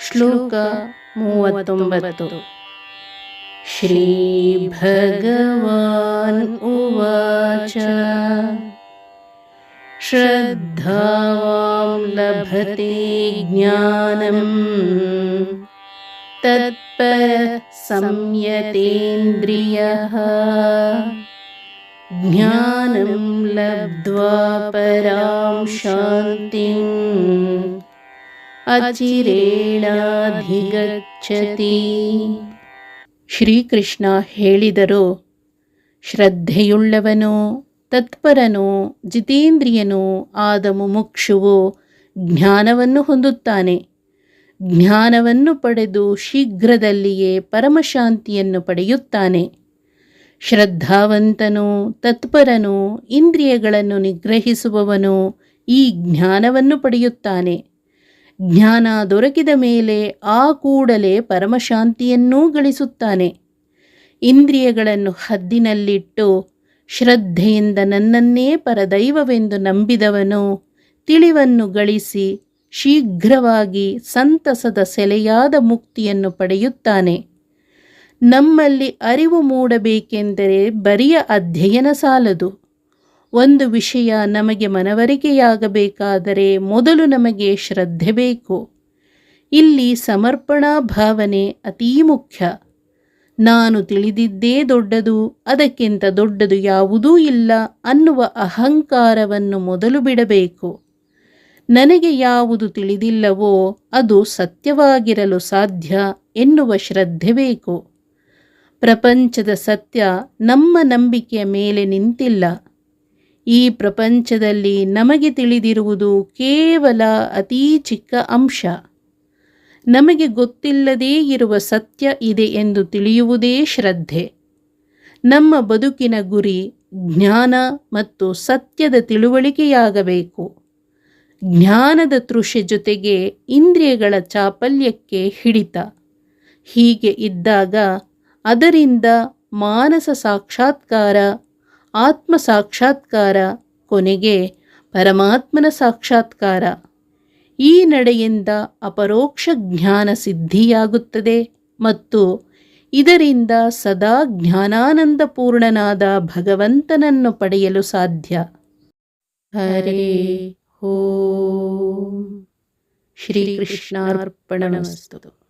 ಶ್ಲೋಕ ಮೂವತ್ತೊಂಬತ್ತು ಶ್ರೀ ಭಗವಾನ್ ಉವಾಚ ಶ್ರದ್ಧಾವಾಂ ಲಭತೆ ಜ್ಞಾನಂ ತತ್ಪರ ಸಂಯತೇಂದ್ರಿಯಃ ज्ञानं लब्ध्वा परां शान्तिम् ಅಚಿರೇಣಾಧಿಗಚ್ಚತಿ ಶ್ರೀಕೃಷ್ಣ ಹೇಳಿದರು, ಶ್ರದ್ಧೆಯುಳ್ಳವನು ತತ್ಪರನು ಜಿತೇಂದ್ರಿಯನು ಆದ ಮುಮುಕ್ಷುವು ಜ್ಞಾನವನ್ನು ಹೊಂದುತ್ತಾನೆ. ಜ್ಞಾನವನ್ನು ಪಡೆದು ಶೀಘ್ರದಲ್ಲಿಯೇ ಪರಮಶಾಂತಿಯನ್ನು ಪಡೆಯುತ್ತಾನೆ. ಶ್ರದ್ಧಾವಂತನು ತತ್ಪರನು ಇಂದ್ರಿಯಗಳನ್ನು ನಿಗ್ರಹಿಸುವವನು ಈ ಜ್ಞಾನವನ್ನು ಪಡೆಯುತ್ತಾನೆ. ಜ್ಞಾನ ದೊರಕಿದ ಮೇಲೆ ಆ ಕೂಡಲೇ ಪರಮಶಾಂತಿಯನ್ನೂ ಗಳಿಸುತ್ತಾನೆ. ಇಂದ್ರಿಯಗಳನ್ನು ಹದ್ದಿನಲ್ಲಿಟ್ಟು ಶ್ರದ್ಧೆಯಿಂದ ನನ್ನನ್ನೇ ಪರದೈವವೆಂದು ನಂಬಿದವನು ತಿಳಿವನ್ನು ಗಳಿಸಿ ಶೀಘ್ರವಾಗಿ ಸಂತಸದ ಸೆಲೆಯಾದ ಮುಕ್ತಿಯನ್ನು ಪಡೆಯುತ್ತಾನೆ. ನಮ್ಮಲ್ಲಿ ಅರಿವು ಮೂಡಬೇಕೆಂದರೆ ಬರಿಯ ಅಧ್ಯಯನ ಸಾಲದು. ಒಂದು ವಿಷಯ ನಮಗೆ ಮನವರಿಕೆಯಾಗಬೇಕಾದರೆ ಮೊದಲು ನಮಗೆ ಶ್ರದ್ಧೆ ಬೇಕು. ಇಲ್ಲಿ ಸಮರ್ಪಣಾ ಭಾವನೆ ಅತೀ ಮುಖ್ಯ. ನಾನು ತಿಳಿದಿದ್ದೇ ದೊಡ್ಡದು, ಅದಕ್ಕಿಂತ ದೊಡ್ಡದು ಯಾವುದೂ ಇಲ್ಲ ಅನ್ನುವ ಅಹಂಕಾರವನ್ನು ಮೊದಲು ಬಿಡಬೇಕು. ನನಗೆ ಯಾವುದು ತಿಳಿದಿಲ್ಲವೋ ಅದು ಸತ್ಯವಾಗಿರಲು ಸಾಧ್ಯ ಎನ್ನುವ ಶ್ರದ್ಧೆ ಬೇಕು. ಪ್ರಪಂಚದ ಸತ್ಯ ನಮ್ಮ ನಂಬಿಕೆಯ ಮೇಲೆ ನಿಂತಿಲ್ಲ. ಈ ಪ್ರಪಂಚದಲ್ಲಿ ನಮಗೆ ತಿಳಿದಿರುವುದು ಕೇವಲ ಅತೀ ಚಿಕ್ಕ ಅಂಶ. ನಮಗೆ ಗೊತ್ತಿಲ್ಲದೇ ಇರುವ ಸತ್ಯ ಇದೆ ಎಂದು ತಿಳಿಯುವುದೇ ಶ್ರದ್ಧೆ. ನಮ್ಮ ಬದುಕಿನ ಗುರಿ ಜ್ಞಾನ ಮತ್ತು ಸತ್ಯದ ತಿಳುವಳಿಕೆಯಾಗಬೇಕು. ಜ್ಞಾನದ ತೃಷೆ ಜೊತೆಗೆ ಇಂದ್ರಿಯಗಳ ಚಾಪಲ್ಯಕ್ಕೆ ಹಿಡಿತ. ಹೀಗೆ ಇದ್ದಾಗ ಅದರಿಂದ ಮಾನಸ ಸಾಕ್ಷಾತ್ಕಾರ ಆತ್ಮ ಸಾಕ್ಷಾತ್ಕಾರ ಕೊನೆಗೆ ಪರಮಾತ್ಮನ ಸಾಕ್ಷಾತ್ಕಾರ. ಈ ನಡೆಯಿಂದ ಅಪರೋಕ್ಷ ಜ್ಞಾನ ಸಿದ್ಧಿಯಾಗುತ್ತದೆ ಮತ್ತು ಇದರಿಂದ ಸದಾ ಜ್ಞಾನಾನಂದಪೂರ್ಣನಾದ ಭಗವಂತನನ್ನು ಪಡೆಯಲು ಸಾಧ್ಯ. ಹರೇ ಓಂ. ಶ್ರೀಕೃಷ್ಣಾರ್ಪಣಮಸ್ತು